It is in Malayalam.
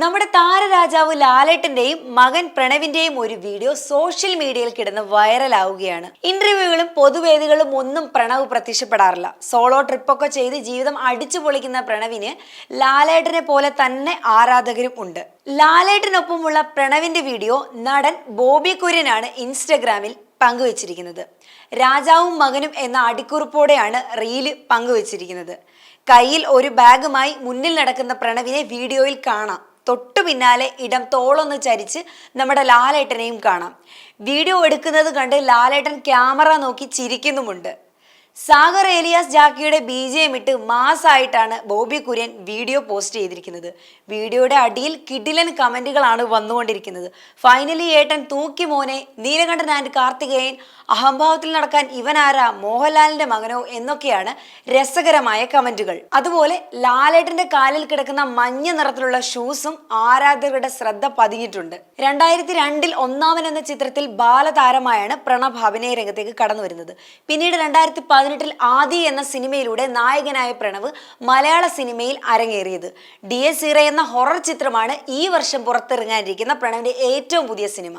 നമ്മുടെ താരരാജാവ് ലാലേട്ടന്റെയും മകൻ പ്രണവിന്റെയും ഒരു വീഡിയോ സോഷ്യൽ മീഡിയയിൽ കിടന്ന് വൈറലാവുകയാണ്. ഇന്റർവ്യൂകളും പൊതുവേദികളും ഒന്നും പ്രണവ് പ്രത്യക്ഷപ്പെടാറില്ല. സോളോ ട്രിപ്പൊക്കെ ചെയ്ത് ജീവിതം അടിച്ചു പൊളിക്കുന്ന പ്രണവിന് ലാലേട്ടനെ പോലെ തന്നെ ആരാധകരും ഉണ്ട്. ലാലേട്ടനൊപ്പമുള്ള പ്രണവിന്റെ വീഡിയോ നടൻ ബോബി കുര്യനാണ് ഇൻസ്റ്റഗ്രാമിൽ പങ്കുവച്ചിരിക്കുന്നത്. രാജാവും മകനും എന്ന അടിക്കുറിപ്പോടെയാണ് റീൽ പങ്കുവച്ചിരിക്കുന്നത്. കയ്യിൽ ഒരു ബാഗുമായി മുന്നിൽ നടക്കുന്ന പ്രണവിനെ വീഡിയോയിൽ കാണാം. തൊട്ടു പിന്നാലെ ഇടം തോളൊന്ന് ചരിച്ച് നമ്മുടെ ലാലേട്ടനെയും കാണാം. വീഡിയോ എടുക്കുന്നത് കണ്ട് ലാലേട്ടൻ ക്യാമറ നോക്കി ചിരിക്കുന്നുമുണ്ട്. സാഗർ ഏലിയാസ് ജാക്കിയുടെ ബി ജെ എം ഇട്ട് മാസായിട്ടാണ് ബോബി കുര്യൻ വീഡിയോ പോസ്റ്റ് ചെയ്തിരിക്കുന്നത്. വീഡിയോയുടെ അടിയിൽ കിഡിലൻ കമന്റുകളാണ് വന്നുകൊണ്ടിരിക്കുന്നത്. ഫൈനലി ഏട്ടൻ തൂക്കി മോനെ നീലകണ്ഠൻ ആൻഡ് കാർത്തികേയൻ അഹംഭാവത്തിൽ നടക്കാൻ ഇവനാരാ മോഹൻലാലിന്റെ മകനോ എന്നൊക്കെയാണ് രസകരമായ കമന്റുകൾ. അതുപോലെ ലാലേട്ടന്റെ കാലിൽ കിടക്കുന്ന മഞ്ഞ നിറത്തിലുള്ള ഷൂസും ആരാധകരുടെ ശ്രദ്ധ പതിഞ്ഞിട്ടുണ്ട്. രണ്ടായിരത്തി രണ്ടിൽ ഒന്നാമൻ എന്ന ചിത്രത്തിൽ ബാലതാരമായാണ് പ്രണബ് അഭിനയ രംഗത്തേക്ക് കടന്നു വരുന്നത് പിന്നീട് രണ്ടായിരത്തി പതിനെട്ടിൽ ആദി എന്ന സിനിമയിലൂടെ നായകനായ പ്രണവ് മലയാള സിനിമയിൽ അരങ്ങേറിയത്. ഡി എസ് എന്ന ഹൊറർ ചിത്രമാണ് ഈ വർഷം പുറത്തിറങ്ങാനിരിക്കുന്ന പ്രണവിന്റെ ഏറ്റവും പുതിയ സിനിമ.